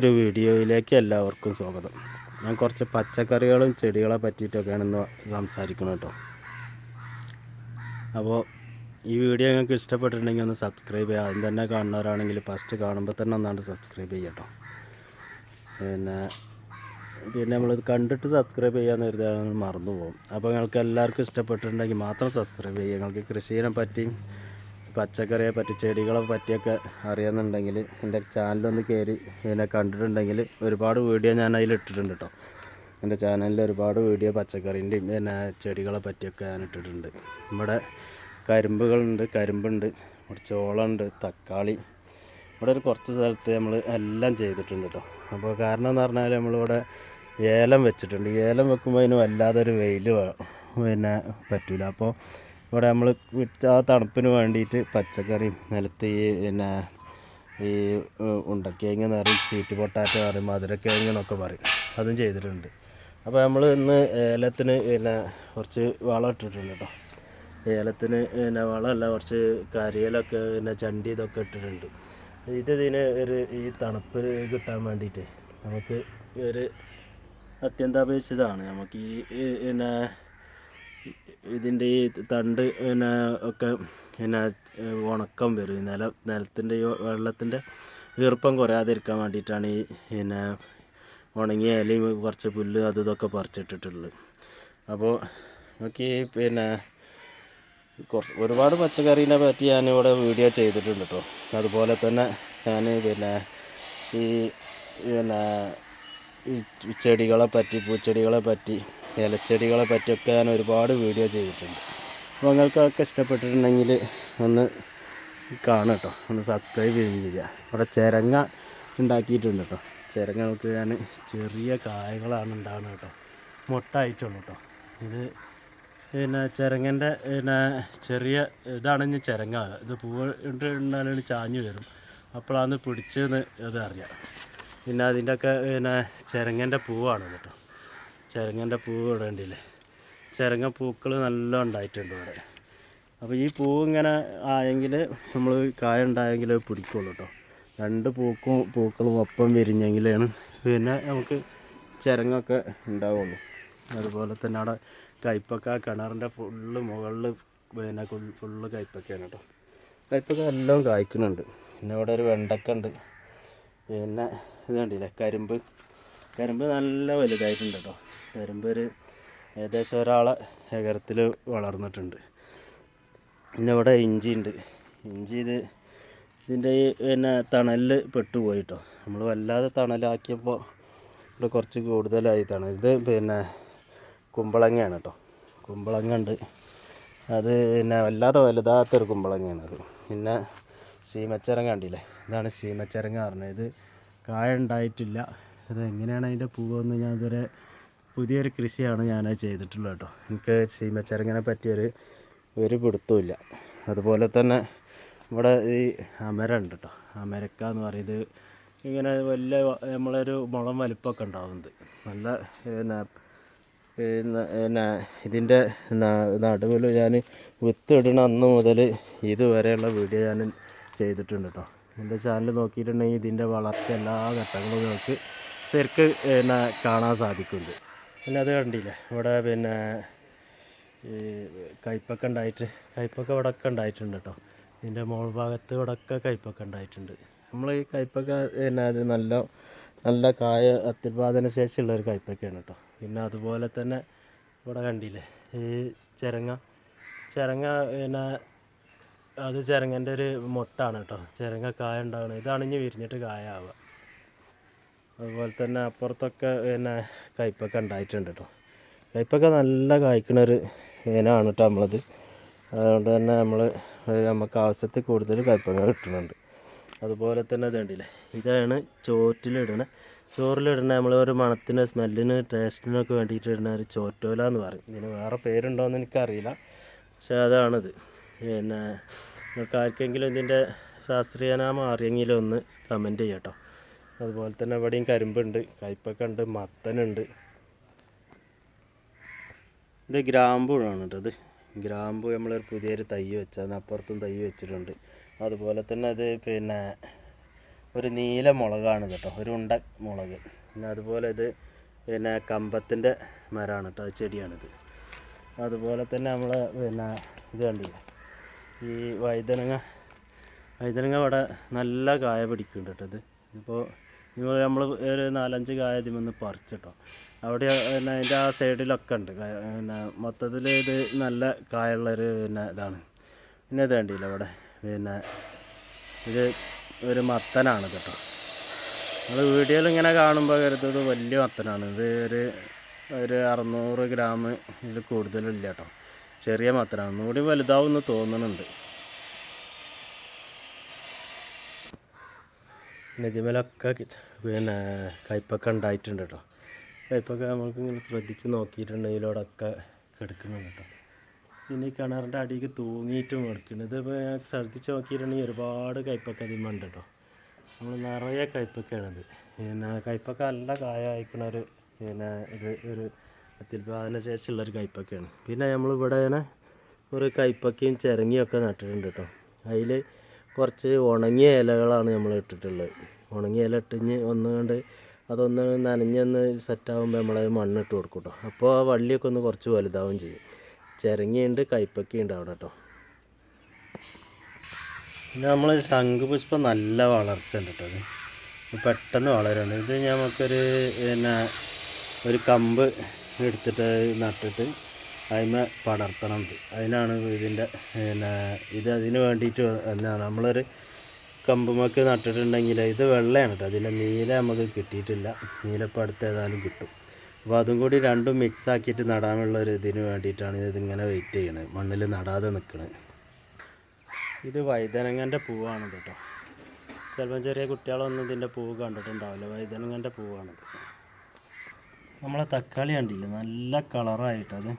ഒരു വീഡിയോയിലേക്ക് എല്ലാവർക്കും സ്വാഗതം. ഞാൻ കുറച്ച് പച്ചക്കറികളും ചെടികളെ പറ്റിയിട്ടൊക്കെയാണ് ഇന്ന് സംസാരിക്കുന്നത് കേട്ടോ. അപ്പോൾ ഈ വീഡിയോ നിങ്ങൾക്ക് ഇഷ്ടപ്പെട്ടിട്ടുണ്ടെങ്കിൽ ഒന്ന് സബ്സ്ക്രൈബ് ചെയ്യുക. ആദ്യം തന്നെ കാണുന്നവരാണെങ്കിൽ ഫസ്റ്റ് കാണുമ്പോൾ തന്നെ ഒന്നാണ്ട് സബ്സ്ക്രൈബ് ചെയ്യുക കേട്ടോ. പിന്നെ പിന്നെ നമ്മളിത് കണ്ടിട്ട് സബ്സ്ക്രൈബ് ചെയ്യാന്ന് കരുതിയാൽ മറന്നു പോകും അപ്പോൾ നിങ്ങൾക്ക് എല്ലാവർക്കും ഇഷ്ടപ്പെട്ടിട്ടുണ്ടെങ്കിൽ മാത്രം സബ്സ്ക്രൈബ് ചെയ്യുക. നിങ്ങൾക്ക് കൃഷിയെ പറ്റി പച്ചക്കറിയെ പറ്റി ചെടികളെ പറ്റിയൊക്കെ അറിയുന്നുണ്ടെങ്കിൽ എന്റെ ചാനലൊന്ന് കയറി ഇതിനെ കണ്ടിട്ടുണ്ടെങ്കിൽ ഒരുപാട് വീഡിയോ ഞാൻ അതിൽ ഇട്ടിട്ടുണ്ട് കേട്ടോ. എന്റെ ചാനലിൽ ഒരുപാട് വീഡിയോ പച്ചക്കറീന്റെയും പിന്നെ ചെടികളെ പറ്റിയൊക്കെ ഞാൻ ഇട്ടിട്ടുണ്ട്. ഇവിടെ കരിമ്പുകളുണ്ട് കരിമ്പുണ്ട് ഇവിടെ ചോളമുണ്ട് തക്കാളി. ഇവിടെ ഒരു കുറച്ച് സ്ഥലത്ത് നമ്മൾ എല്ലാം ചെയ്തിട്ടുണ്ട് കേട്ടോ. അപ്പോൾ കാരണം എന്ന് പറഞ്ഞാൽ നമ്മളിവിടെ ഏലം വെച്ചിട്ടുണ്ട്. ഏലം വെക്കുമ്പോൾ അതിന് വല്ലാതൊരു വെയിൽ പിന്നെ പറ്റില്ല അപ്പോൾ ഇവിടെ നമ്മൾ ആ തണുപ്പിന് വേണ്ടിയിട്ട് പച്ചക്കറി നിലത്ത് ഈ പിന്നെ ഈ ഉണ്ടക്കിഴങ്ങ് എന്ന് പറയും സ്വീറ്റ് പൊട്ടാറ്റോ പറയും മധുരക്കിഴങ്ങ് എന്നൊക്കെ പറയും. അതും ചെയ്തിട്ടുണ്ട്. അപ്പോൾ നമ്മൾ ഇന്ന് ഏലത്തിന് പിന്നെ കുറച്ച് വളം ഇട്ടിട്ടുണ്ട് കേട്ടോ. ഏലത്തിന് പിന്നെ വളമല്ല കുറച്ച് കരിയിലൊക്കെ പിന്നെ ചണ്ടി ഇതൊക്കെ ഇട്ടിട്ടുണ്ട്. ഇത് ഇതിന് ഒരു ഈ തണുപ്പ് കിട്ടാൻ വേണ്ടിയിട്ട് നമുക്ക് ഒരു അത്യന്താപേക്ഷിതമാണ്. നമുക്ക് ഈ ഈ പിന്നെ ഇതിന്റെ ഈ തണ്ട് പിന്നെ ഒക്കെ പിന്നെ ഉണക്കം വരും. നില നിലത്തിന്റെ ഈ വെള്ളത്തിന്റെ ഈർപ്പം കുറയാതിരിക്കാൻ വേണ്ടിയിട്ടാണ് ഈ പിന്നെ ഉണങ്ങിയ ഇലയും കുറച്ച് പുല്ല് അത് ഇതൊക്കെ പറിച്ചിട്ടിട്ടുള്ളത്. അപ്പോൾ നമുക്ക് ഈ പിന്നെ കുറച്ച് ഒരുപാട് പച്ചക്കറീനെ പറ്റി ഞാനിവിടെ വീഡിയോ ചെയ്തിട്ടുണ്ട് കേട്ടോ. അതുപോലെ തന്നെ ഞാൻ പിന്നെ ഈ പിന്നെ ഈ ചെടികളെ പറ്റി പൂച്ചെടികളെ പറ്റി ഇലച്ചെടികളെ പറ്റിയൊക്കെ ഞാൻ ഒരുപാട് വീഡിയോ ചെയ്തിട്ടുണ്ട്. അപ്പോൾ നിങ്ങൾക്കൊക്കെ ഇഷ്ടപ്പെട്ടിട്ടുണ്ടെങ്കിൽ ഒന്ന് കാണുക കേട്ടോ. ഒന്ന് സബ്സ്ക്രൈബ് ചെയ്യുക ഇവിടെ ചിരങ്ങ ഉണ്ടാക്കിയിട്ടുണ്ട് കേട്ടോ. ചിരങ്ങ നമുക്ക് ഞാൻ ചെറിയ കായകളാണ് ഉണ്ടാകുന്നത് കേട്ടോ. മുട്ടായിട്ടുള്ളൂ കേട്ടോ. ഇത് പിന്നെ ചിരങ്ങന്റെ പിന്നെ ചെറിയ ഇതാണ് ഇനി ചിരങ്ങ. ഇത് പൂവ് ഉണ്ടാലും ചാഞ്ഞ് വരും. അപ്പോഴാണ് പിടിച്ചതെന്ന് അത് അറിയാം. പിന്നെ അതിന്റെയൊക്കെ പിന്നെ ചിരങ്ങന്റെ പൂവാണ് കേട്ടോ. ചിരങ്ങന്റെ പൂവ് ഇടേണ്ടില്ലേ ചിരങ്ങ പൂക്കൾ നല്ല ഉണ്ടായിട്ടുണ്ട് ഇവിടെ. അപ്പോൾ ഈ പൂവ് ഇങ്ങനെ ആയെങ്കിൽ നമ്മൾ കായ ഉണ്ടായെങ്കിൽ പിടിക്കുള്ളൂ കേട്ടോ. രണ്ട് പൂക്കും പൂക്കളും ഒപ്പം വിരിഞ്ഞെങ്കിലാണ് പിന്നെ നമുക്ക് ചിരങ്ങൊക്കെ ഉണ്ടാവുള്ളൂ. അതുപോലെ തന്നെ അവിടെ കയ്പക്ക കിണറിന്റെ ഫുള്ള് മുകളിൽ പിന്നെ ഫുള്ള് കയ്പക്കയാണ് കേട്ടോ. കയ്പക്ക എല്ലാം കായ്ക്കുന്നുണ്ട്. പിന്നെ ഇവിടെ ഒരു വെണ്ടക്ക ഉണ്ട്. പിന്നെ ഇത് കണ്ടില്ലേ? കരിമ്പ്. കരിമ്പ് നല്ല വലുതായിട്ടുണ്ട് കേട്ടോ കരിമ്പ് ഒരു ഏകദേശം ഒരാളെ ഏകരത്തിൽ വളർന്നിട്ടുണ്ട്. പിന്നെ ഇവിടെ ഇഞ്ചി ഉണ്ട്. ഇഞ്ചി ഇത് ഇതിന്റെ ഈ പിന്നെ തണലിൽ പെട്ടുപോയി കേട്ടോ നമ്മൾ വല്ലാതെ തണലാക്കിയപ്പോൾ ഇവിടെ കുറച്ച് കൂടുതലായി തണൽ. ഇത് പിന്നെ കുമ്പളങ്ങയാണ് കേട്ടോ കുമ്പളങ്ങ ഉണ്ട് അത് പിന്നെ വല്ലാതെ വലുതാത്തൊരു കുമ്പളങ്ങയാണ് അത്. പിന്നെ സീമച്ചിറങ്ങ കണ്ടില്ലേ? ഇതാണ് സീമച്ചിറങ്ങ പറഞ്ഞത്. ഇത് കായ ഉണ്ടായിട്ടില്ല. ഇത് എങ്ങനെയാണ് അതിന്റെ പൂവെന്ന് ഞാൻ ഇതുവരെ പുതിയൊരു കൃഷിയാണ് ഞാൻ ചെയ്തിട്ടുള്ളത് കേട്ടോ. എനിക്ക് ചീമച്ചരങ്ങനെ പറ്റിയൊരു ഒരു പിടുത്തമില്ല അതുപോലെ തന്നെ ഇവിടെ ഈ അമര ഉണ്ട് കേട്ടോ. അമരക്ക എന്ന് പറയുന്നത് ഇങ്ങനെ വലിയ നമ്മളൊരു മുളം വലിപ്പമൊക്കെ ഉണ്ടാവുന്നത് നല്ല പിന്നെ ഇതിന്റെ നടുവിൽ ഞാൻ വിത്തിടണ അന്ന് മുതൽ ഇതുവരെയുള്ള വീഡിയോ ഞാൻ ചെയ്തിട്ടുണ്ട് കേട്ടോ. എന്റെ ചാനൽ നോക്കിയിട്ടുണ്ടെങ്കിൽ ഇതിന്റെ വളർച്ച എല്ലാ ഘട്ടങ്ങളും നിങ്ങൾക്ക് ശരിക്ക് പിന്നെ കാണാൻ സാധിക്കുന്നത് പിന്നെ അത് കണ്ടില്ലേ ഇവിടെ പിന്നെ ഈ കയ്പൊക്കെ ഉണ്ടായിട്ട് കയ്പൊക്കെ ഇവിടെ ഒക്കെ ഉണ്ടായിട്ടുണ്ട് കേട്ടോ. ഇതിന്റെ മോൾ ഭാഗത്ത് ഇവിടെ ഒക്കെ കയ്പൊക്കെ ഉണ്ടായിട്ടുണ്ട്. നമ്മൾ ഈ കയ്പൊക്കെ പിന്നെ അത് നല്ല നല്ല കായ അത്യുൽപാദന ശേഷിയുള്ള ഒരു കയ്പൊക്കെയാണ് കേട്ടോ. പിന്നെ അതുപോലെ തന്നെ ഇവിടെ കണ്ടില്ലേ ഈ ചിരങ്ങ ചിരങ്ങ പിന്നെ അത് ചിരങ്ങന്റെ ഒരു മൊട്ടാണ് കേട്ടോ. ചിരങ്ങ കായ ഉണ്ടാവുന്നത് ഇതാണ് ഇനി വിരിഞ്ഞിട്ട് കായ ആവുക. അതുപോലെ തന്നെ അപ്പുറത്തൊക്കെ പിന്നെ കയ്പ്പൊക്കെ ഉണ്ടായിട്ടുണ്ട് കേട്ടോ കയ്പ്പൊക്കെ നല്ല കായ്ക്കണൊരു ഇനമാണ് കേട്ടോ നമ്മളത്. അതുകൊണ്ട് തന്നെ നമ്മൾ നമുക്ക് ആവശ്യത്തിൽ കൂടുതൽ കയ്പങ്ങ കിട്ടുന്നുണ്ട്. അതുപോലെ തന്നെ ഇതുണ്ടല്ലേ ഇതാണ് ചോറ്റിലിടണ. ചോറിലിടണ നമ്മൾ ഒരു മണത്തിന് സ്മെല്ലിന് ടേസ്റ്റിനൊക്കെ വേണ്ടിയിട്ട് ഇടുന്ന ഒരു ചോറ്റോല എന്ന് പറയും. ഇതിന് വേറെ പേരുണ്ടോയെന്ന് എനിക്കറിയില്ല. പക്ഷേ അതാണിത്. പിന്നെ നിങ്ങൾക്ക് ആർക്കെങ്കിലും ഇതിന്റെ ശാസ്ത്രീയനാമം അറിയെങ്കിലും ഒന്ന് കമന്റ് ചെയ്യട്ടോ അതുപോലെ തന്നെ ഇവിടെയും കരിമ്പുണ്ട് കയ്പൊക്കെ ഉണ്ട് മത്തനുണ്ട്. ഇത് ഗ്രാമ്പൂഴാണ് കേട്ടോ ഇത്. ഗ്രാമ്പു നമ്മളൊരു പുതിയൊരു തൈ വെച്ചാൽ അപ്പുറത്തും തൈ വെച്ചിട്ടുണ്ട്. അതുപോലെ തന്നെ അത് പിന്നെ ഒരു നീല മുളകാണ് കേട്ടോ ഒരു ഉണ്ട മുളക്. പിന്നെ അതുപോലെ ഇത് പിന്നെ കമ്പത്തിന്റെ മരമാണ് കേട്ടോ ചെടിയാണിത്. അതുപോലെ തന്നെ നമ്മൾ പിന്നെ ഇത് കണ്ടില്ല ഈ വഴുതനങ്ങ. വഴുതനങ്ങ ഇവിടെ നല്ല കായ പിടിക്കുന്നുണ്ട് കേട്ടോ ഇത്. ഇപ്പോൾ ഇപ്പോൾ നമ്മൾ ഒരു നാലഞ്ച് കായ ഇതിൽ പറിച്ചിട്ടോ. അവിടെ പിന്നെ അതിന്റെ ആ സൈഡിലൊക്കെ ഉണ്ട്. പിന്നെ മൊത്തത്തിൽ ഇത് നല്ല കായുള്ളൊരു പിന്നെ ഇതാണ്. പിന്നെ ഇത് കണ്ടില്ല ഇവിടെ പിന്നെ ഇത് ഒരു മത്തനാണ് കേട്ടോ. നമ്മൾ വീഡിയോയിൽ ഇങ്ങനെ കാണുമ്പോൾ കരുതുന്നത് വലിയ മത്തനാണ്. ഇത് ഒരു ഒരു അറുന്നൂറ് ഗ്രാം ഇതിൽ കൂടുതലില്ല കേട്ടോ. ചെറിയ മത്തനാണ്. ഒന്നുകൂടി വലുതാവും എന്ന് തോന്നുന്നുണ്ട്. പിന്നെ ഇതിമേലൊക്കെ പിന്നെ കയ്പൊക്കെ ഉണ്ടായിട്ടുണ്ട് കേട്ടോ. കയ്പൊക്കെ നമുക്ക് ഇങ്ങനെ ശ്രദ്ധിച്ച് നോക്കിയിട്ടുണ്ടെങ്കിലോടൊക്കെ കിടക്കുന്നുണ്ട് കേട്ടോ. പിന്നെ ഈ കിണറിന്റെ അടിയിൽ തൂങ്ങിയിട്ടും കിടക്കുന്നുണ്ട്. ഇതിപ്പോൾ ഞാൻ ശ്രദ്ധിച്ച് നോക്കിയിട്ടുണ്ടെങ്കിൽ ഒരുപാട് കയ്പൊക്കെ അതിമുണ്ട് കേട്ടോ. നമ്മൾ നിറയെ കയ്പൊക്കെയാണിത്. പിന്നെ കയ്പൊക്കെ നല്ല കായ ഒരു പിന്നെ ഇത് ഒരു അത്യുൽപാദന ശേഷിയുള്ളൊരു കയ്പൊക്കെയാണ്. പിന്നെ നമ്മളിവിടെ ഇങ്ങനെ ഒരു കയ്പ്പൊക്കെയും ചിരങ്ങിയൊക്കെ നട്ടിട്ടുണ്ട് കേട്ടോ. അതിൽ കുറച്ച് ഉണങ്ങിയ ഇലകളാണ് നമ്മൾ ഇട്ടിട്ടുള്ളത്. ഉണങ്ങിയ ഇല ഇട്ടിഞ്ഞ് ഒന്നുകൊണ്ട് അതൊന്ന് നനഞ്ഞൊന്ന് സെറ്റാകുമ്പോൾ നമ്മളത് മണ്ണിട്ട് കൊടുക്കും കേട്ടോ അപ്പോൾ ആ വള്ളിയൊക്കെ ഒന്ന് കുറച്ച് വലുതാവും ചെയ്യും. ചിരങ്ങിയുണ്ട് കയ്പക്കയുണ്ട് അവിടെ കേട്ടോ പിന്നെ നമ്മൾ ശംഖുപുഷ്പം നല്ല വളർച്ച ഉണ്ട് കേട്ടോ അത് പെട്ടെന്ന് വളരുന്നുണ്ട്. ഇത് നമുക്കൊരു പിന്നെ ഒരു കമ്പ് എടുത്തിട്ട് നട്ടിട്ട് അതിമ പടർത്തണം. അതിനാണ് ഇതിന്റെ പിന്നെ ഇത് അതിന് വേണ്ടിയിട്ട് എന്താണ് നമ്മളൊരു കമ്പുമൊക്കെ നട്ടിട്ടുണ്ടെങ്കിൽ ഇത് വെള്ളയാണ് കേട്ടോ. അതിന്റെ നീല നമുക്ക് കിട്ടിയിട്ടില്ല. നീലപ്പം അടുത്ത് ഏതായാലും കിട്ടും. അപ്പോൾ അതും കൂടി രണ്ടും മിക്സ് ആക്കിയിട്ട് നടാനുള്ള ഒരു ഇതിന് വേണ്ടിയിട്ടാണ് ഇതിങ്ങനെ വെയിറ്റ് ചെയ്യണത് മണ്ണിൽ നടാതെ നിൽക്കണത് ഇത് വൈതനങ്ങന്റെ പൂവാണ് കേട്ടോ. ചിലപ്പം ചെറിയ കുട്ടികളൊന്നും ഇതിന്റെ പൂവ് കണ്ടിട്ടുണ്ടാവില്ല. വൈതനങ്ങന്റെ പൂവാണിത്. നമ്മളെ തക്കാളി കണ്ടില്ല? നല്ല കളറായിട്ടത്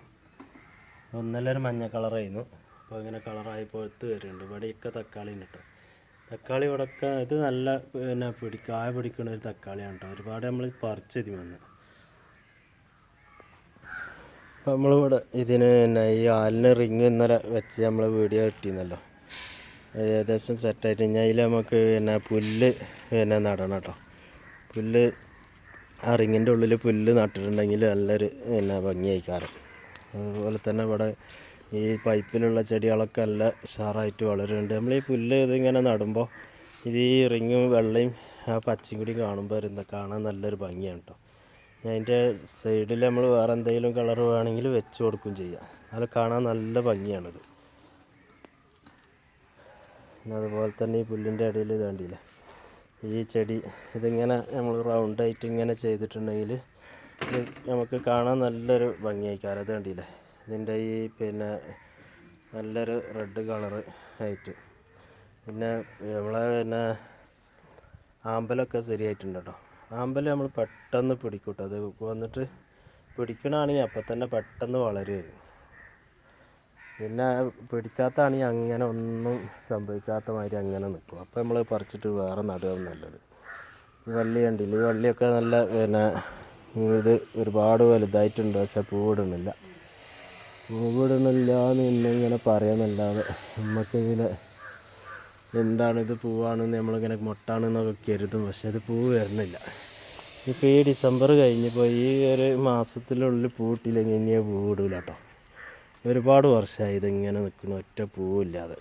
ഒന്നല്ല ഒരു മഞ്ഞ കളറായിരുന്നു. അപ്പോൾ ഇങ്ങനെ കളറായി പോലത്ത് വരുന്നുണ്ട് ഇവിടെയൊക്കെ തക്കാളി ഉണ്ട് കേട്ടോ തക്കാളി ഇവിടെയൊക്കെ ഇത് നല്ല പിന്നെ പിടി കായ പിടിക്കുന്ന ഒരു തക്കാളിയാണ് കേട്ടോ ഒരുപാട് നമ്മൾ പറിച്ചതി വന്ന്. നമ്മളിവിടെ ഇതിന് പിന്നെ ഈ ആലിന് റിങ് ഇന്നലെ വെച്ച് നമ്മൾ വീഡിയോ കിട്ടിയിരുന്നല്ലോ ഏകദേശം സെറ്റായിട്ട് കഴിഞ്ഞാൽ അതിൽ നമുക്ക് പിന്നെ പുല്ല് പിന്നെ നടണം കേട്ടോ പുല്ല് ആ റിങ്ങിന്റെ ഉള്ളിൽ പുല്ല് നട്ടിട്ടുണ്ടെങ്കിൽ നല്ലൊരു പിന്നെ ഭംഗിയായിക്കാരം അതുപോലെ തന്നെ ഇവിടെ ഈ പൈപ്പിലുള്ള ചെടികളൊക്കെ നല്ല ഉഷാറായിട്ട് വളരുന്നുണ്ട്. നമ്മൾ ഈ പുല്ല് ഇതിങ്ങനെ നടുമ്പോൾ ഇത് ഈ റിങ്ങും വെള്ളയും ആ പച്ചയും കൂടി കാണുമ്പോൾ എന്താ കാണാൻ നല്ലൊരു ഭംഗിയാണ് കേട്ടോ അതിന്റെ സൈഡിൽ നമ്മൾ വേറെ എന്തെങ്കിലും കളർ വേണമെങ്കിൽ വെച്ച് കൊടുക്കും ചെയ്യാം. അത് കാണാൻ നല്ല ഭംഗിയാണിത്. പിന്നെ അതുപോലെ തന്നെ ഈ പുല്ലിന്റെ ഇടയിൽ ഇത് ഈ ചെടി ഇതിങ്ങനെ നമ്മൾ റൗണ്ടായിട്ട് ഇങ്ങനെ ചെയ്തിട്ടുണ്ടെങ്കിൽ ഇത് നമുക്ക് കാണാൻ നല്ലൊരു ഭംഗിയായിക്കാരം അത് കണ്ടില്ലേ? ഇതിന്റെ ഈ പിന്നെ നല്ലൊരു റെഡ് കളറ് ആയിട്ട്. പിന്നെ നമ്മളെ പിന്നെ ആമ്പലൊക്കെ ശരിയായിട്ടുണ്ട് കേട്ടോ. ആമ്പൽ നമ്മൾ പെട്ടെന്ന് പിടിക്കൂട്ടോ. കേട്ടോ അത് വന്നിട്ട് പിടിക്കണമാണെങ്കിൽ അപ്പം തന്നെ പെട്ടെന്ന് വളരുമായിരുന്നു പിന്നെ പിടിക്കാത്തതാണെങ്കിൽ അങ്ങനെ ഒന്നും സംഭവിക്കാത്ത മാതിരി അങ്ങനെ നിൽക്കും. അപ്പോൾ നമ്മൾ പറിച്ചിട്ട് വേറെ നടുകയാണ് നല്ലത്. വള്ളി കണ്ടില്ല? ഈ വള്ളിയൊക്കെ നല്ല പിന്നെ ഇത് ഒരുപാട് വലുതായിട്ടുണ്ട് പക്ഷെ പൂവിടുന്നില്ല പൂവിടുന്നില്ല എന്ന് ഇന്നിങ്ങനെ പറയുന്നല്ലാതെ നമുക്കിതിനെ എന്താണ് ഇത് പൂവാണെന്ന് നമ്മളിങ്ങനെ മുട്ടാണെന്നൊക്കെ കരുതും പക്ഷെ അത് പൂവ് വരുന്നില്ല. ഇപ്പോൾ ഈ ഡിസംബർ കഴിഞ്ഞപ്പോൾ ഈ ഒരു മാസത്തിനുള്ളിൽ പൂട്ടില്ലെങ്കിൽ ഇനിയെ പൂവിടില്ല കേട്ടോ ഒരുപാട് വർഷമായി ഇതിങ്ങനെ നിൽക്കുന്നു ഒറ്റ പൂവില്ലാതെ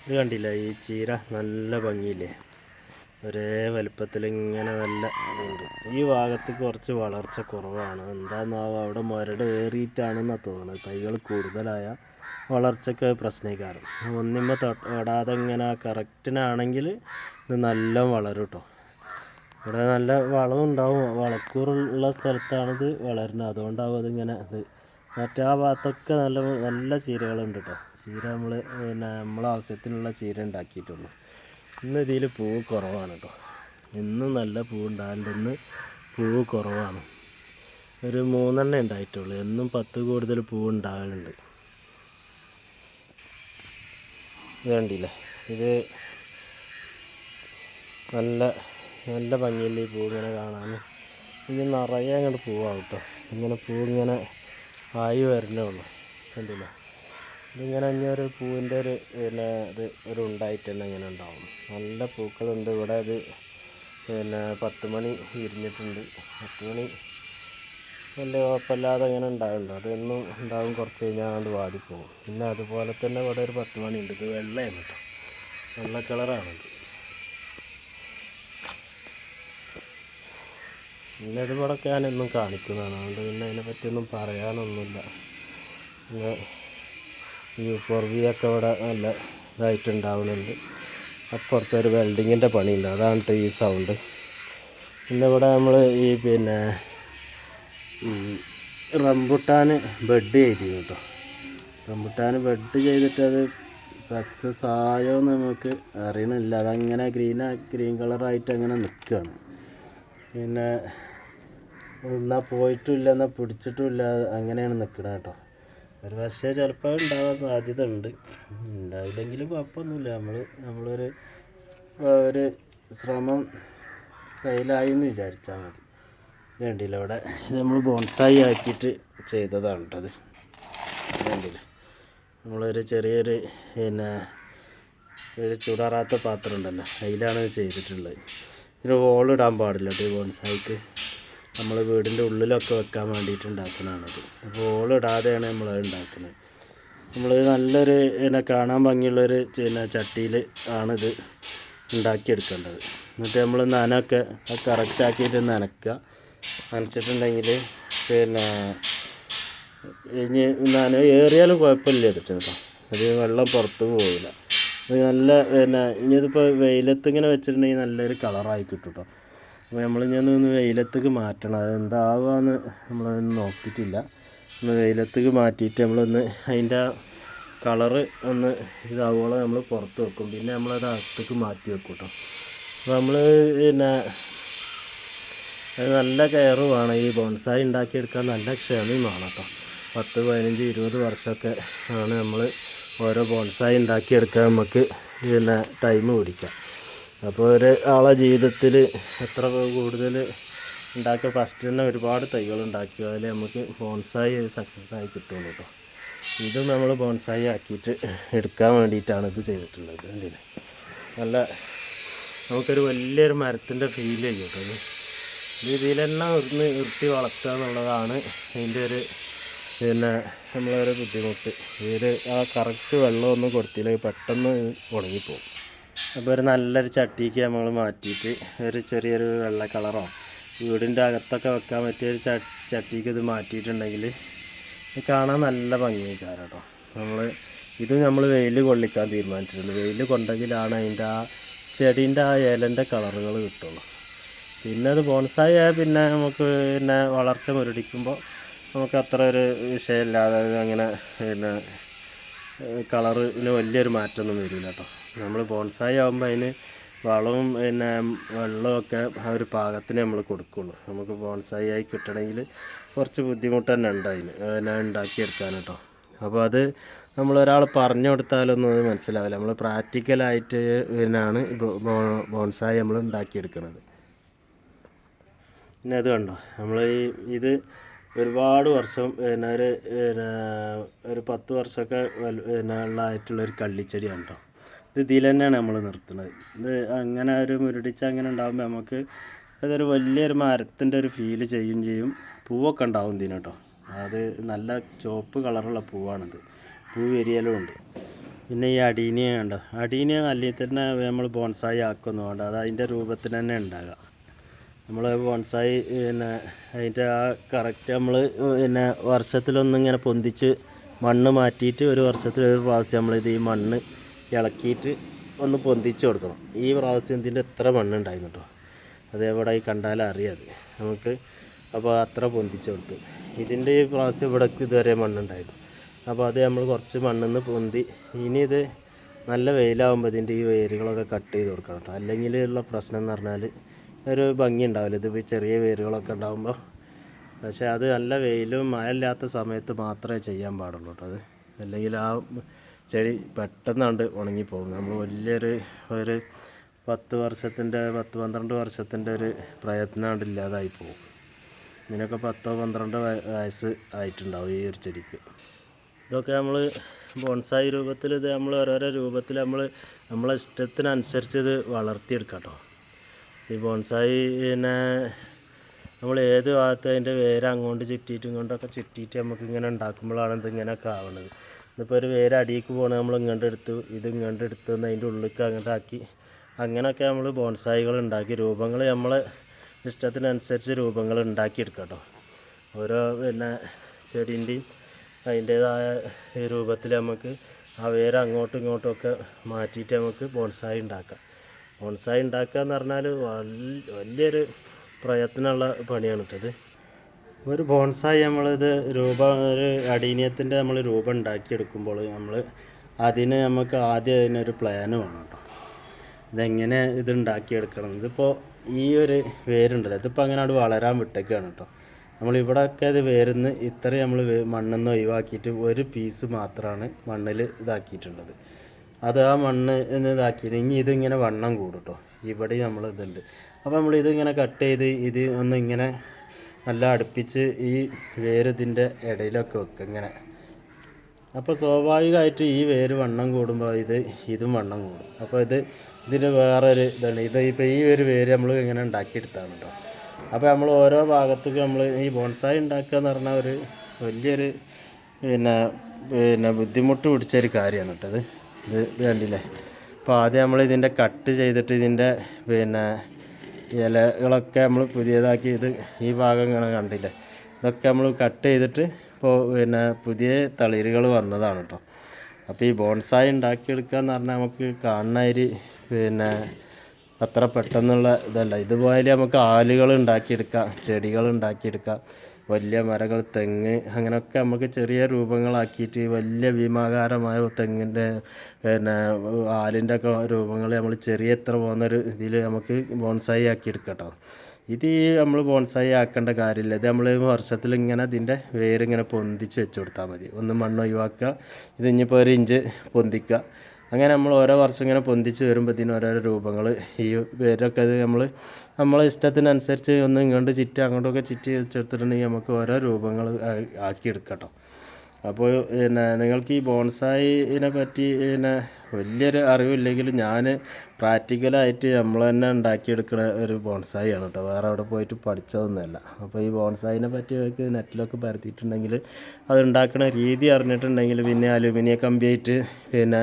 ഇത് കണ്ടില്ല ഈ ചീര നല്ല ഭംഗിയില്ലേ? ഒരേ വലിപ്പത്തിൽ ഇങ്ങനെ നല്ല ഇതുണ്ട് ഈ ഭാഗത്ത് കുറച്ച് വളർച്ച കുറവാണ്. എന്താണെന്നാവും അവിടെ മുരട് ഏറിയിട്ടാണെന്നാണ് തോന്നുന്നത്. തൈകൾ കൂടുതലായ വളർച്ചയ്ക്ക് പ്രശ്നക്കാരം. ഒന്നിമ്മ തൊടാതെ ഇങ്ങനെ കറക്റ്റിനാണെങ്കിൽ ഇത് നല്ല വളരും കേട്ടോ ഇവിടെ നല്ല വളമുണ്ടാവും വളക്കൂറുള്ള സ്ഥലത്താണിത് വളരുന്നത്. അതുകൊണ്ടാവും അതിങ്ങനെ ഇത്. മറ്റേ ആ ഭാഗത്തൊക്കെ നല്ല നല്ല ചീരകളുണ്ട് കേട്ടോ ചീര നമ്മൾ പിന്നെ നമ്മളെ ആവശ്യത്തിനുള്ള ചീര ഉണ്ടാക്കിയിട്ടുള്ളൂ. ഇന്ന് ഇതിൽ പൂവ് കുറവാണ് കേട്ടോ ഇന്നും നല്ല പൂവ് ഉണ്ടാകലുണ്ട് ഇന്ന് പൂവ് കുറവാണ്. ഒരു മൂന്നെണ്ണേ ഉണ്ടായിട്ടുള്ളൂ. എന്നും പത്ത് കൂടുതൽ പൂവ് ഉണ്ടാകലുണ്ട് ഇത് ഇത് നല്ല നല്ല ഭംഗിയല്ലേ ഈ പൂ ഇങ്ങനെ കാണാൻ. ഇത് നിറയെ അങ്ങോട്ട് പൂവാകും കേട്ടോ ഇങ്ങനെ പൂ ഇങ്ങനെ ആയി വരണേ ഉള്ളൂ. കണ്ടില്ലേ? ഇതിങ്ങനെ ഇനി ഒരു പൂവിന്റെ ഒരു പിന്നെ ഇത് ഒരു ഉണ്ടായിട്ട് തന്നെ ഇങ്ങനെ ഉണ്ടാവും. നല്ല പൂക്കളുണ്ട്. ഇവിടെ അത് പിന്നെ പത്ത് മണി വിരിഞ്ഞിട്ടുണ്ട് പത്ത് മണി വലിയ കുഴപ്പമില്ലാതെ അങ്ങനെ ഉണ്ടാവുന്നുണ്ട് അതൊന്നും ഉണ്ടാവും. കുറച്ച് കഴിഞ്ഞാൽ അത് വാടിപ്പോകും പിന്നെ അതുപോലെ തന്നെ ഇവിടെ ഒരു പത്ത് മണി ഉണ്ട്. ഇത് വെള്ളയാണ് കേട്ടോ. വെള്ള കളറാണിത് പിന്നെ ഇതുപോലൊക്കെ ഞാനെന്നും കാണിക്കുന്നതാണ്. അതുകൊണ്ട് പിന്നെ അതിനെ പറ്റിയൊന്നും പറയാനൊന്നുമില്ല. പിന്നെ ഈ പൊറവിയൊക്കെ ഇവിടെ നല്ല അപ്പുറത്തെ ഒരു വെൽഡിങ്ങിന്റെ പണിയുണ്ട്. അതാണ് ഈ സൗണ്ട് പിന്നെ ഇവിടെ നമ്മൾ ഈ പിന്നെ ഈ ബെഡ് ചെയ്തിരുന്നു കേട്ടോ റംബുട്ടാൻ ബെഡ് ചെയ്തിട്ട് അത് സക്സസ് ആയോ എന്ന് നമുക്ക് അറിയണില്ല. അതങ്ങനെ ഗ്രീൻ ഗ്രീൻ കളറായിട്ട് അങ്ങനെ നിൽക്കുകയാണ് പിന്നെ എന്നാൽ പോയിട്ടുമില്ല എന്നാൽ പിടിച്ചിട്ടുമില്ല അങ്ങനെയാണ് നിൽക്കുന്നത് കേട്ടോ ഒരു പക്ഷേ ചിലപ്പോൾ ഉണ്ടാവാൻ സാധ്യത ഉണ്ട് ഉണ്ടാവില്ലെങ്കിലും കുഴപ്പമൊന്നുമില്ല. നമ്മൾ നമ്മളൊരു ഒരു ശ്രമം കയ്യിലായി എന്ന് വിചാരിച്ചാൽ മതി. വേണ്ടിയില്ല. ഇവിടെ നമ്മൾ ബോൺസായി ആക്കിയിട്ട് ചെയ്തതാണ് അത്. വേണ്ടിയില്ല. നമ്മളൊരു ചെറിയൊരു പിന്നെ ഒരു ചൂടാറാത്ത പാത്രം ഉണ്ടല്ലോ. അതിലാണ് ചെയ്തിട്ടുള്ളത്. ഇതിന് വോളിടാൻ പാടില്ല കേട്ടോ ഈ ബോൺസായിക്ക്. നമ്മൾ വീടിന്റെ ഉള്ളിലൊക്കെ വെക്കാൻ വേണ്ടിയിട്ട് ഉണ്ടാക്കുന്നതാണത്. അപ്പോൾ ഹോൾ ഇടാതെയാണ് നമ്മൾ ഉണ്ടാക്കുന്നത്. നമ്മൾ നല്ലൊരു പിന്നെ കാണാൻ ഭംഗിയുള്ളൊരു പിന്നെ ചട്ടിയിൽ ആണിത് ഉണ്ടാക്കിയെടുക്കേണ്ടത്. എന്നിട്ട് നമ്മൾ നനമൊക്കെ അത് ആക്കിയിട്ട് നനക്കുക നനച്ചിട്ടുണ്ടെങ്കിൽ പിന്നെ ഇനി നന ഏറിയാലും കുഴപ്പമില്ല ഇത് കേട്ടോ. അത് വെള്ളം പുറത്ത് പോവില്ല. നല്ല പിന്നെ ഇനി ഇതിപ്പോൾ വെയിലത്ത് ഇങ്ങനെ വെച്ചിട്ടുണ്ടെങ്കിൽ നല്ലൊരു കളറായി കിട്ടും കേട്ടോ അപ്പോൾ നമ്മൾ ഞാൻ ഒന്ന് വെയിലത്തേക്ക് മാറ്റണം. അത് എന്താവാന്ന് നമ്മളതൊന്നും നോക്കിയിട്ടില്ല. ഒന്ന് വെയിലത്തേക്ക് മാറ്റിയിട്ട് നമ്മളൊന്ന് അതിന്റെ കളറ് ഒന്ന് ഇതാവുകയോളം നമ്മൾ പുറത്ത് വെക്കും. പിന്നെ നമ്മളത് അകത്തേക്ക് മാറ്റി വെക്കും കേട്ടോ അപ്പോൾ നമ്മൾ പിന്നെ നല്ല കെയറ് വേണം. ഈ ബോൺസായി ഉണ്ടാക്കിയെടുക്കാൻ നല്ല ക്ഷമയും വേണം കേട്ടോ. പത്ത് പതിനഞ്ച് ഇരുപത് വർഷമൊക്കെ ആണ് നമ്മൾ ഓരോ ബോൺസായി ഉണ്ടാക്കിയെടുക്കാൻ നമുക്ക് പിന്നെ ടൈം പിടിക്കാം. അപ്പോൾ ഒരു ആളെ ജീവിതത്തിൽ എത്ര കൂടുതൽ ഉണ്ടാക്കുക? ഫസ്റ്റ് തന്നെ ഒരുപാട് തൈകൾ ഉണ്ടാക്കുക. അതിൽ നമുക്ക് ബോൺസായി സക്സസ് ആയി കിട്ടുള്ളൂ കേട്ടോ. ഇതും നമ്മൾ ബോൺസായി ആക്കിയിട്ട് എടുക്കാൻ വേണ്ടിയിട്ടാണ് ഇത് ചെയ്തിട്ടുള്ളത് കണ്ടില്ലേ നല്ല നമുക്കൊരു വലിയൊരു മരത്തിന്റെ ഫീൽ ചെയ്യും കേട്ടോ രീതിയിൽ തന്നെ ഒന്ന് നിർത്തി വളർത്തുക എന്നുള്ളതാണ് ഇതിന്റെ ഒരു പിന്നെ നമ്മളൊരു ബുദ്ധിമുട്ട്. ഇതിൽ ആ കറക്റ്റ് വെള്ളമൊന്നും കൊടുത്തില്ലെങ്കിൽ പെട്ടെന്ന് ഉണങ്ങിപ്പോകും അപ്പോൾ ഒരു നല്ലൊരു ചട്ടിക്ക് നമ്മൾ മാറ്റിയിട്ട് ഒരു ചെറിയൊരു വെള്ള കളറോ വീടിന്റെ അകത്തൊക്കെ വെക്കാൻ പറ്റിയ ഒരു ചട്ടിക്ക് ഇത് മാറ്റിയിട്ടുണ്ടെങ്കിൽ കാണാൻ നല്ല ഭംഗിയായിക്കാരം കേട്ടോ. നമ്മൾ ഇത് നമ്മൾ വെയിൽ കൊള്ളിക്കാൻ തീരുമാനിച്ചിട്ടുണ്ട്. വെയിൽ കൊണ്ടെങ്കിലാണ് അതിന്റെ ആ ചെടീന്റെ ആ ഇലന്റെ കളറുകൾ കിട്ടുള്ളൂ. പിന്നെ അത് ബോൺസായി പിന്നെ നമുക്ക് പിന്നെ വളർച്ച മുരടിക്കുമ്പോൾ നമുക്ക് അത്ര ഒരു വിഷയമില്ലാതെ അങ്ങനെ പിന്നെ കളറിന് വലിയൊരു മാറ്റമൊന്നും വരില്ല കേട്ടോ. നമ്മൾ ബോൺസായി ആകുമ്പോൾ അതിന് വളവും പിന്നെ വെള്ളമൊക്കെ ആ ഒരു പാകത്തിന് നമ്മൾ കൊടുക്കുള്ളൂ. നമുക്ക് ബോൺസായി ആയി കിട്ടണമെങ്കിൽ കുറച്ച് ബുദ്ധിമുട്ട് തന്നെ ഉണ്ട് അതിന്. പിന്നെ ഉണ്ടാക്കിയെടുക്കാൻ കേട്ടോ. അപ്പോൾ അത് നമ്മളൊരാൾ പറഞ്ഞു കൊടുത്താലൊന്നും അത് മനസ്സിലാവില്ല. നമ്മൾ പ്രാക്ടിക്കലായിട്ട് പിന്നാണ് ബോൺസായി നമ്മൾ ഉണ്ടാക്കിയെടുക്കുന്നത് പിന്നെ അത് കണ്ടോ? നമ്മൾ ഈ ഇത് ഒരുപാട് വർഷം പിന്നെ ഒരു പിന്നെ ഒരു പത്ത് വർഷമൊക്കെ പിന്നെ ഉള്ളതായിട്ടുള്ള ഒരു കള്ളിച്ചെടിയാണ് കേട്ടോ. ഇത് ഇതിൽ തന്നെയാണ് നമ്മൾ നിർത്തുന്നത്. ഇത് അങ്ങനെ ഒരു മുരടിച്ച അങ്ങനെ ഉണ്ടാകുമ്പോൾ നമുക്ക് അതൊരു വലിയൊരു മരത്തിന്റെ ഒരു ഫീൽ ചെയ്യും ചെയ്യും. പൂവൊക്കെ ഉണ്ടാവും ഇതിന് കേട്ടോ. അത് നല്ല ചുവപ്പ് കളറുള്ള പൂവാണിത്. പൂ വിരിയലും ഉണ്ട്. പിന്നെ ഈ അടീനിയ ഉണ്ടോ അടീനിയ അല്ലെങ്കിൽ തന്നെ നമ്മൾ ബോൺസായി ആക്കൊന്നും. വേണ്ട അത് അതിന്റെ രൂപത്തിൽ തന്നെ ഉണ്ടാകുക നമ്മൾ ബോൺസായി പിന്നെ അതിന്റെ ആ കറക്റ്റ് നമ്മൾ പിന്നെ വർഷത്തിലൊന്നിങ്ങനെ പൊന്തിച്ച് മണ്ണ് മാറ്റിയിട്ട് ഒരു വർഷത്തിൽ ഒരു പ്രാവശ്യം നമ്മളിത് ഈ മണ്ണ് ഇളക്കിയിട്ട് ഒന്ന് പൊന്തിച്ച് കൊടുക്കണം. ഈ പ്രാവശ്യം ഇതിന്റെ എത്ര മണ്ണുണ്ടായിരുന്നു കേട്ടോ അതേപോലെ ഈ കണ്ടാൽ അറിയാത് നമുക്ക് അപ്പോൾ അത്ര പൊന്തിച്ച് കൊടുത്തു. ഇതിന്റെ ഈ പ്രാവശ്യം ഇവിടേക്ക് ഇതുവരെ മണ്ണുണ്ടായിരുന്നു. അപ്പോൾ അത് നമ്മൾ കുറച്ച് മണ്ണിന്ന് പൊന്തി ഇനി ഇത് നല്ല വെയിലാകുമ്പോൾ ഇതിന്റെ ഈ വേരുകളൊക്കെ കട്ട് ചെയ്ത് കൊടുക്കണം കേട്ടോ അല്ലെങ്കിൽ ഉള്ള പ്രശ്നം എന്ന് പറഞ്ഞാൽ ഒരു ഭംഗി ഉണ്ടാവില്ല. ഇത് ചെറിയ വേരുകളൊക്കെ ഉണ്ടാകുമ്പോൾ പക്ഷേ അത് നല്ല വെയിലും മഴ ഇല്ലാത്ത സമയത്ത് മാത്രമേ ചെയ്യാൻ പാടുള്ളൂ കേട്ടോ അത്. അല്ലെങ്കിൽ ആ ചെടി പെട്ടെന്നാണ്ട് ഉണങ്ങിപ്പോകും. നമ്മൾ വലിയൊരു ഒരു പത്ത് വർഷത്തിന്റെ പത്ത് പന്ത്രണ്ട് വർഷത്തിന്റെ ഒരു പ്രയത്നമാണ്ട് ഇല്ലാതായി പോകും. ഇതിനൊക്കെ പത്തോ പന്ത്രണ്ടോ വയസ്സ് ആയിട്ടുണ്ടാവും ഈ ഒരു ചെടിക്ക്. ഇതൊക്കെ നമ്മൾ ബോൺസായി രൂപത്തിൽ ഇത് നമ്മൾ ഓരോരോ രൂപത്തിൽ നമ്മൾ നമ്മളെ ഇഷ്ടത്തിനനുസരിച്ച് ഇത് വളർത്തിയെടുക്കാം ഈ ബോൺസായി പിന്നെ നമ്മൾ ഏത് ഭാഗത്ത് അതിന്റെ വേര് അങ്ങോട്ട് ചുറ്റിയിട്ടും കൊണ്ടൊക്കെ ചുറ്റിയിട്ട് നമുക്ക് ഇങ്ങനെ ഉണ്ടാക്കുമ്പോഴാണ് ഇത് ഇങ്ങനെയൊക്കെ ആവുന്നത് ഇതിപ്പോൾ ഒരു വേര് അടിയിലേക്ക് പോകണേ നമ്മൾ ഇങ്ങോട്ട് എടുത്തു ഇത് ഇങ്ങോട്ട് എടുത്തു എന്ന് അതിന്റെ ഉള്ളിലേക്ക് അങ്ങോട്ട് ആക്കി. അങ്ങനെയൊക്കെ നമ്മൾ ബോൺസായികൾ ഉണ്ടാക്കി രൂപങ്ങൾ നമ്മൾ ഇഷ്ടത്തിനനുസരിച്ച് രൂപങ്ങൾ ഉണ്ടാക്കിയെടുക്കാം ഓരോ പിന്നെ ചെടീന്റെയും അതിന്റേതായ രൂപത്തിൽ നമുക്ക് ആ വേര് അങ്ങോട്ടും ഇങ്ങോട്ടും ഒക്കെ മാറ്റിയിട്ട് നമുക്ക് ബോൺസായി ഉണ്ടാക്കാം. ബോൺസായി ഉണ്ടാക്കുക എന്ന് പറഞ്ഞാൽ വലിയൊരു പ്രയത്നമുള്ള പണിയാണ് കേട്ടത് ഒരു ബോൺസായി നമ്മളിത് രൂപ ഒരു അടീനിയത്തിന്റെ നമ്മൾ രൂപം ഉണ്ടാക്കിയെടുക്കുമ്പോൾ നമ്മൾ അതിന് നമുക്ക് ആദ്യം അതിനൊരു പ്ലാന് വേണം കേട്ടോ ഇതെങ്ങനെ ഇത് ഉണ്ടാക്കിയെടുക്കണം? ഇതിപ്പോൾ ഈ ഒരു വേരുണ്ടല്ലോ ഇതിപ്പോൾ അങ്ങനെ അവിടെ വളരാൻ വിട്ടേക്കാണ് കേട്ടോ നമ്മൾ ഇവിടെയൊക്കെ ഇത് വേരുന്ന് ഇത്രയും നമ്മൾ മണ്ണിൽ നിന്ന് ഒഴിവാക്കിയിട്ട് ഒരു പീസ് മാത്രമാണ് മണ്ണിൽ ഇതാക്കിയിട്ടുള്ളത്. അത് ആ മണ്ണ് ഇതാക്കിയിട്ട് ഇനി ഇതിങ്ങനെ വണ്ണം കൂടും കേട്ടോ ഇവിടെ നമ്മൾ ഇതുണ്ട്. അപ്പോൾ നമ്മൾ ഇതിങ്ങനെ കട്ട് ചെയ്ത് ഇത് ഒന്ന് ഇങ്ങനെ നല്ല അടുപ്പിച്ച് ഈ വേര് ഇതിന്റെ ഇടയിലൊക്കെ വെക്കുക ഇങ്ങനെ. അപ്പോൾ സ്വാഭാവികമായിട്ട് ഈ വേര് വണ്ണം കൂടുമ്പോൾ ഇത് ഇതും വണ്ണം കൂടും. അപ്പോൾ ഇത് ഇതിന് വേറൊരു ഇതാണ്. ഇത് ഇപ്പോൾ ഈ ഒരു വേര് നമ്മൾ ഇങ്ങനെ ഉണ്ടാക്കിയെടുത്താണ് കേട്ടോ അപ്പോൾ നമ്മൾ ഓരോ ഭാഗത്തേക്ക് നമ്മൾ ഈ ബോൺസായി ഉണ്ടാക്കുക എന്ന് പറഞ്ഞാൽ ഒരു വലിയൊരു പിന്നെ പിന്നെ ബുദ്ധിമുട്ട് പിടിച്ചൊരു കാര്യമാണ് കേട്ടോ ഇത്. ഇത് ഇത് കണ്ടില്ലേ? അപ്പോൾ ആദ്യം നമ്മൾ ഇതിന്റെ കട്ട് ചെയ്തിട്ട് ഇതിന്റെ പിന്നെ ഇലകളൊക്കെ നമ്മൾ പുതിയതാക്കി ഇത് ഈ ഭാഗം ഇങ്ങനെ കണ്ടില്ലേ? ഇതൊക്കെ നമ്മൾ കട്ട് ചെയ്തിട്ട് ഇപ്പോൾ പിന്നെ പുതിയ തളിരുകൾ വന്നതാണ് കേട്ടോ അപ്പോൾ ഈ ബോൺസായി ഉണ്ടാക്കിയെടുക്കുക എന്ന് പറഞ്ഞാൽ നമുക്ക് കാണുന്ന അരി പിന്നെ അത്ര പെട്ടെന്നുള്ള ഇതല്ല. ഇതുപോലെ നമുക്ക് ആലുകൾ ഉണ്ടാക്കിയെടുക്കാം ചെടികൾ ഉണ്ടാക്കിയെടുക്കാം. വലിയ മരങ്ങൾ തെങ്ങ് അങ്ങനെയൊക്കെ നമുക്ക് ചെറിയ രൂപങ്ങളാക്കിയിട്ട് വലിയ ഭീമാകാരമായ തെങ്ങിന്റെ പിന്നെ ആലിന്റെ ഒക്കെ രൂപങ്ങൾ നമ്മൾ ചെറിയ എത്ര പോകുന്നൊരു ഇതിൽ നമുക്ക് ബോൺസായി ആക്കി എടുക്കാം ഇത് നമ്മൾ ബോൺസായി ആക്കേണ്ട കാര്യമില്ല. ഇത് നമ്മൾ വർഷത്തിൽ ഇങ്ങനെ ഇതിന്റെ വേരിങ്ങനെ പൊന്തിച്ച് വെച്ച് കൊടുത്താൽ മതി. ഒന്ന് മണ്ണ് ഒഴിവാക്കുക. ഇത് ഇനിയിപ്പോൾ ഒരു ഇഞ്ച് പൊന്തിക്കുക. അങ്ങനെ നമ്മൾ ഓരോ വർഷം ഇങ്ങനെ പൊന്തിച്ച് വരുമ്പോഴത്തേനും ഓരോരോ രൂപങ്ങൾ ഈ വേരൊക്കെ അത് നമ്മൾ നമ്മളെ ഇഷ്ടത്തിനനുസരിച്ച് ഒന്ന് ഇങ്ങോട്ട് ചിറ്റ് അങ്ങോട്ടൊക്കെ ചിറ്റ് ചേർത്തിട്ടുണ്ടെങ്കിൽ നമുക്ക് ഓരോ രൂപങ്ങൾ ആക്കിയെടുക്കാം അപ്പോൾ പിന്നെ നിങ്ങൾക്ക് ഈ ബോൺസായിനെ പറ്റി പിന്നെ വലിയൊരു അറിവില്ലെങ്കിലും ഞാൻ പ്രാക്ടിക്കലായിട്ട് നമ്മൾ തന്നെ ഉണ്ടാക്കിയെടുക്കുന്ന ഒരു ബോൺസായിയാണ് കേട്ടോ. വേറെ അവിടെ പോയിട്ട് പഠിച്ചതൊന്നുമല്ല. അപ്പോൾ ഈ ബോൺസായിനെ പറ്റി നിങ്ങൾക്ക് നെറ്റിലൊക്കെ പരത്തിയിട്ടുണ്ടെങ്കിൽ അത് ഉണ്ടാക്കുന്ന രീതി അറിഞ്ഞിട്ടുണ്ടെങ്കിൽ പിന്നെ അലുമിനിയം കമ്പിയായിട്ട് പിന്നെ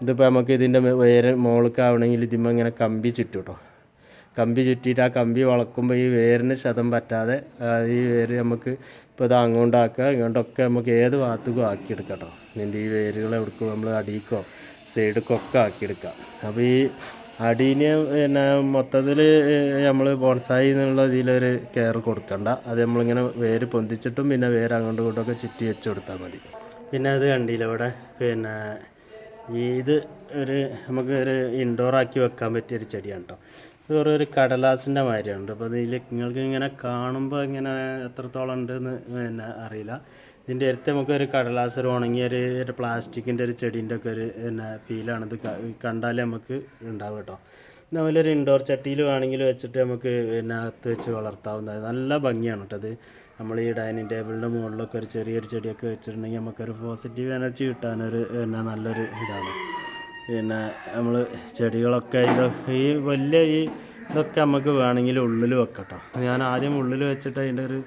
ഇതിപ്പോൾ നമുക്ക് ഇതിന്റെ വേര് മുകൾക്കാവണമെങ്കിൽ ഇതിന്മേൽ ഇങ്ങനെ കമ്പി ചുറ്റും കേട്ടോ കമ്പി ചുറ്റിയിട്ട് ആ കമ്പി വളക്കുമ്പോൾ ഈ വേരിന് ശതം പറ്റാതെ ഈ വേര് നമുക്ക് ഇപ്പോൾ ഇത് അങ്ങോട്ടാക്കുക ഇങ്ങോട്ടൊക്കെ നമുക്ക് ഏത് ഭാഗത്തേക്കും ആക്കിയെടുക്കാം കേട്ടോ ഇതിന്റെ ഈ വേരുകൾ എവിടേക്കും നമ്മൾ അടിയിക്കോ സൈഡിക്കൊക്കെ ആക്കിയെടുക്കാം അപ്പോൾ ഈ അടീന് പിന്നെ മൊത്തത്തിൽ നമ്മൾ ബോൺസായി എന്നുള്ള ഇതിലൊരു കെയർ കൊടുക്കണ്ട. അത് നമ്മളിങ്ങനെ വേര് പൊന്തിച്ചിട്ടും പിന്നെ വേര് അങ്ങോട്ടും ഇങ്ങോട്ടൊക്കെ ചുറ്റി വെച്ച് കൊടുത്താൽ മതി. പിന്നെ അത് കണ്ടില്ല ഇവിടെ പിന്നെ ഇത് ഒരു നമുക്ക് ഒരു ഇൻഡോർ ആക്കി വെക്കാൻ പറ്റിയ ഒരു ചെടിയാണ് കേട്ടോ ഇത് വെറും ഒരു കടലാസിന്റെ മാതിരിയാണ് അപ്പോൾ ഇതിൽ നിങ്ങൾക്ക് ഇങ്ങനെ കാണുമ്പോൾ ഇങ്ങനെ എത്രത്തോളം ഉണ്ടെന്ന് പിന്നെ അറിയില്ല. ഇതിന്റെ അടുത്ത് നമുക്കൊരു കടലാസ് ഒരു ഉണങ്ങിയ ഒരു ഒരു പ്ലാസ്റ്റിക്കിന്റെ ഒരു ചെടീന്റെ ഒക്കെ ഒരു പിന്നെ ഫീലാണ് ഇത് കണ്ടാലേ നമുക്ക് ഉണ്ടാവും കേട്ടോ നമ്മളൊരു ഒരു ഇൻഡോർ ചട്ടിയിൽ വേണമെങ്കിൽ വെച്ചിട്ട് നമുക്ക് പിന്നെ അകത്ത് വെച്ച് വളർത്താവുന്നതാണ്. നല്ല ഭംഗിയാണ് കേട്ടോ അത് നമ്മൾ ഈ ഡൈനിങ് ടേബിളിന്റെ മുകളിലൊക്കെ ഒരു ചെറിയൊരു ചെടിയൊക്കെ വെച്ചിട്ടുണ്ടെങ്കിൽ നമുക്കൊരു പോസിറ്റീവ് എനർജി കിട്ടാനൊരു പിന്നെ നല്ലൊരു ഇതാണ്. പിന്നെ നമ്മൾ ചെടികളൊക്കെ ഇത് ഈ വലിയ ഈ ഇതൊക്കെ നമുക്ക് വേണമെങ്കിൽ ഉള്ളിൽ വെക്കട്ടോ. ഞാൻ ആദ്യം ഉള്ളിൽ വെച്ചിട്ട് അതിന്റെ ഒരു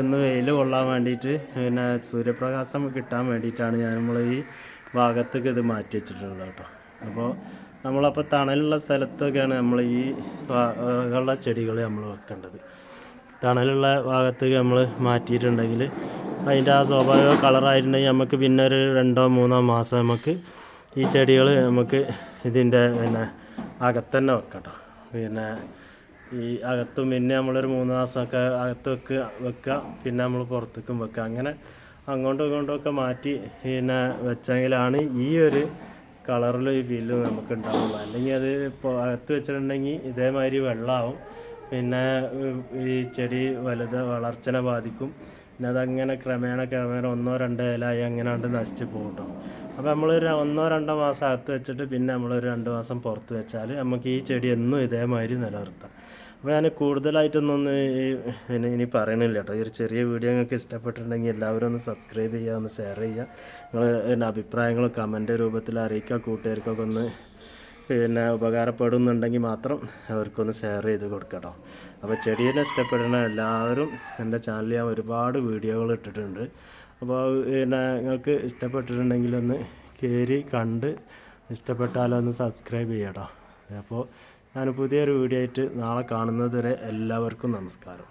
ഒന്ന് വെയിൽ കൊള്ളാൻ വേണ്ടിയിട്ട് പിന്നെ സൂര്യപ്രകാശം കിട്ടാൻ വേണ്ടിയിട്ടാണ് ഞാൻ നമ്മൾ ഈ ഭാഗത്തേക്ക് ഇത് മാറ്റി വെച്ചിട്ടുള്ളത് കേട്ടോ. അപ്പോൾ നമ്മളപ്പോൾ തണലുള്ള സ്ഥലത്തൊക്കെയാണ് നമ്മൾ ഈ ചെടികൾ നമ്മൾ വെക്കേണ്ടത്. തണലുള്ള ഭാഗത്തേക്ക് നമ്മൾ മാറ്റിയിട്ടുണ്ടെങ്കിൽ അതിന്റെ ആ സ്വാഭാവിക കളറായിട്ടുണ്ടെങ്കിൽ നമുക്ക് പിന്നെ ഒരു രണ്ടോ മൂന്നോ മാസം നമുക്ക് ഈ ചെടികൾ നമുക്ക് ഇതിന്റെ പിന്നെ അകത്തന്നെ വെക്കട്ടോ പിന്നെ ഈ അകത്തും പിന്നെ നമ്മളൊരു മൂന്ന് മാസമൊക്കെ അകത്ത് വെക്കുക വെക്കുക പിന്നെ നമ്മൾ പുറത്തേക്കും വെക്കുക അങ്ങനെ അങ്ങോട്ടും ഇങ്ങോട്ടും ഒക്കെ മാറ്റി പിന്നെ വെച്ചെങ്കിലാണ് ഈ ഒരു കളറിലും ഈ ഫീലും നമുക്ക് ഉണ്ടാവുള്ളൂ. അല്ലെങ്കിൽ അത് ഇപ്പോൾ അകത്ത് വെച്ചിട്ടുണ്ടെങ്കിൽ ഇതേമാതിരി വെള്ളമാവും പിന്നെ ഈ ചെടി വലുത് വളർച്ചനെ ബാധിക്കും. പിന്നെ അതങ്ങനെ ക്രമേണ ക്രമേണ ഒന്നോ രണ്ടോ ഇലയായി അങ്ങനെ കണ്ട് നശിച്ച് പോകും അപ്പോൾ നമ്മളൊരു ഒന്നോ രണ്ടോ മാസം അകത്ത് വെച്ചിട്ട് പിന്നെ നമ്മളൊരു രണ്ട് മാസം പുറത്ത് വെച്ചാൽ നമുക്ക് ഈ ചെടി എന്നും ഇതേമാതിരി നിലനിർത്താം. അപ്പോൾ ഞാൻ കൂടുതലായിട്ടൊന്നും ഈ പിന്നെ ഇനി പറയണില്ല കേട്ടോ ഈ ഒരു ചെറിയ വീഡിയോ നിങ്ങൾക്ക് ഇഷ്ടപ്പെട്ടിട്ടുണ്ടെങ്കിൽ എല്ലാവരും ഒന്ന് സബ്സ്ക്രൈബ് ചെയ്യുക ഒന്ന് ഷെയർ ചെയ്യുക. നിങ്ങൾ അഭിപ്രായങ്ങളും കമന്റ് രൂപത്തിൽ അറിയിക്കുക കൂട്ടുകാർക്കൊക്കെ ഒന്ന് പിന്നെ ഉപകാരപ്പെടുന്നുണ്ടെങ്കിൽ മാത്രം അവർക്കൊന്ന് ഷെയർ ചെയ്ത് കൊടുക്കട്ടോ അപ്പോൾ ചെടീനെ ഇഷ്ടപ്പെടുന്ന എല്ലാവരും എന്റെ ചാനലിൽ ഞാൻ ഒരുപാട് വീഡിയോകൾ ഇട്ടിട്ടുണ്ട്. അപ്പോൾ പിന്നെ നിങ്ങൾക്ക് ഇഷ്ടപ്പെട്ടിട്ടുണ്ടെങ്കിൽ ഒന്ന് കയറി കണ്ട് ഇഷ്ടപ്പെട്ടാലോ ഒന്ന് സബ്സ്ക്രൈബ് ചെയ്യട്ടോ അപ്പോൾ ഞാൻ പുതിയൊരു വീഡിയോ ആയിട്ട് നാളെ കാണുന്നത് വരെ എല്ലാവർക്കും നമസ്കാരം.